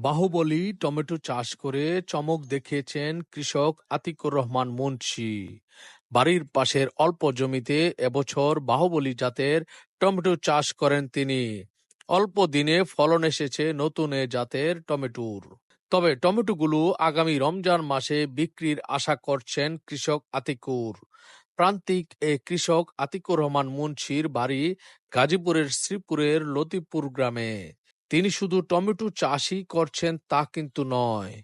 Baahubali tomato চাষ করে চমক দেখিয়েছেন কৃষক আতিকুর রহমান মুন্সি। বাড়ির পাশের অল্প জমিতে এবছর বাহুবলী জাতের টমেটো চাষ করেন তিনি। অল্প দিনে ফলন এসেছে নতুন এ জাতের টমেটোর। তবে টমেটোগুলো আগামী রমজান মাসে বিক্রির আশা করছেন কৃষক আতিকুর। প্রান্তিক এ কৃষক আতিকুর রহমান মুন্সির বাড়ি গাজীপুরের শ্রীপুরের লতিপুর গ্রামে। তিনি শুধু টমেটো চাষই করছেন তা কিন্তু নয়।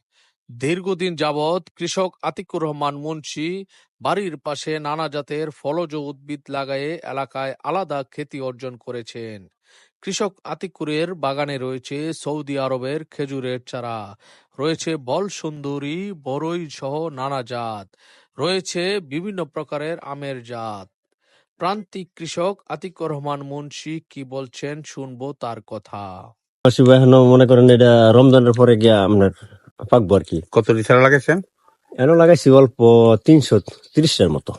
দীর্ঘদিন যাবৎ কৃষক আতিকুর রহমান মুন্সি বাড়ির পাশে নানা জাতের ফলজ উদ্ভিদ লাগায়ে এলাকায় আলাদা খ্যাতি অর্জন করেছেন। কৃষক আতিকুরের বাগানে রয়েছে সৌদি আরবের খেজুরের চারা, রয়েছে বল সুন্দরী বরই সহ নানা জাত, রয়েছে বিভিন্ন প্রকারের আমের জাত। প্রান্তিক কৃষক আতিকুর রহমান মুন্সি কি বলছেন শুনব তার কথা। পাশে এখনও মনে করেন এটা রমজানের পরে গিয়া আপনার পাকবো আর কি। কত লিটার লাগাইছেন? এখনও লাগাইছি অল্প তিনশো তিরিশটার মতো।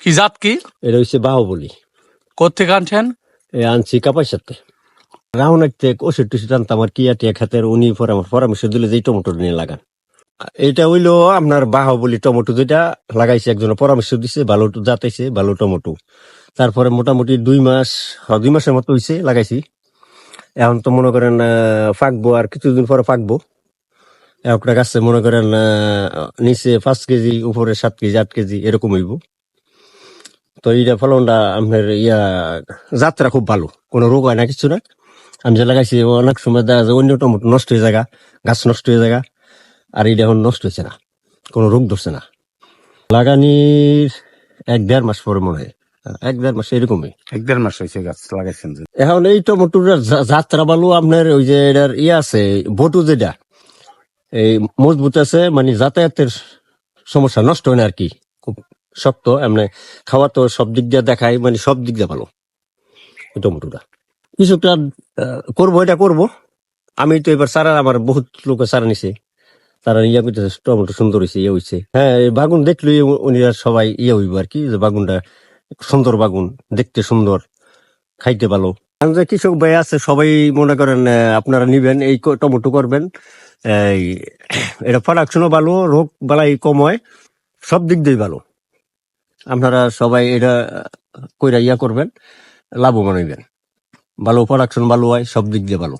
কি জাত কি? এটা হচ্ছে বাহুবলি। কোথেকে আনছেন? এ আনছি কাপাই সাথে রাহুন একটা ওষুধ টুষুধ আনতাম আর কি আটিয়া খাতের উনি পরে আমার পরামর্শ দিলে যে এই টমেটো নিয়ে লাগান। এটা হইল আপনার বাহুবলি টমেটো যেটা লাগাইছে একজন পরামর্শ দিছে ভালো জাতাইছে ভালো টমেটো। তারপরে মোটামুটি দুই মাস হ্যাঁ, দুই মাসের মতো হইছে লাগাইছি। এখন তো মনে করেন পাকবো আর কিছুদিন পরে ফাঁকবো। একটা গাছে মনে করেন নিচে পাঁচ কেজি, উপরে সাত কেজি, আট কেজি, এরকম হইব। তো এইটা ফলনটা আপনার ইয়া, যাত্রা খুব ভালো। কোনো রোগ হয় না, কিছু না। আমি যে লাগাইছি, অনেক সময় দেখা যায় অন্য টমেটো নষ্ট হয়ে জায়গা, গাছ নষ্ট হয়ে জায়গা, আর এটা এখন নষ্ট হয়েছে না। কোনো রোগ ধরছে না। লাগানির এক দেড় মাস পরে মনে হয়। এক দেড় মাস এরকমই। এক দেড় মাস হয়েছে গাছ লাগাইছেন এখন এই টমেটোর যাত্রা ভালো আপনার ওই যে এটার ইয়ে আছে বটু যেটা এই মজবুত আছে মানে যাতায়াতের সমস্যা নষ্ট হয় না আর কি। খুব শক্ত এমনি খাওয়া তো সব দিক দিয়ে দেখায় মানে সব দিক দিয়ে ভালো। টমেটোটা কিছুটা করব এটা করব। আমি তো এবার সারা আমার বহুত লোকে সারা নিছে। তারা ইয়া করতেছে টমেটো সুন্দর হয়েছে ইয়ে হয়েছে হ্যাঁ বাগুন দেখলে উনি সবাই ইয়ে হইব আর কি যে বাগুনটা সুন্দর বাগুন, দেখতে সুন্দর, খাইতে ভালো। যে কৃষক ভাই আছে, সবাই মনে করেন আপনারা নিবেন, এই টমেটো করবেন। এই, এটা প্রোডাকশনও ভালো, রোগ বালাই কম হয়, সব দিক দিয়ে ভালো। আপনারা সবাই এটা, কইরা ইয়া করবেন, লাভবান হইবেন। ভালো প্রোডাকশন ভালো হয়, সব দিক দিয়ে ভালো।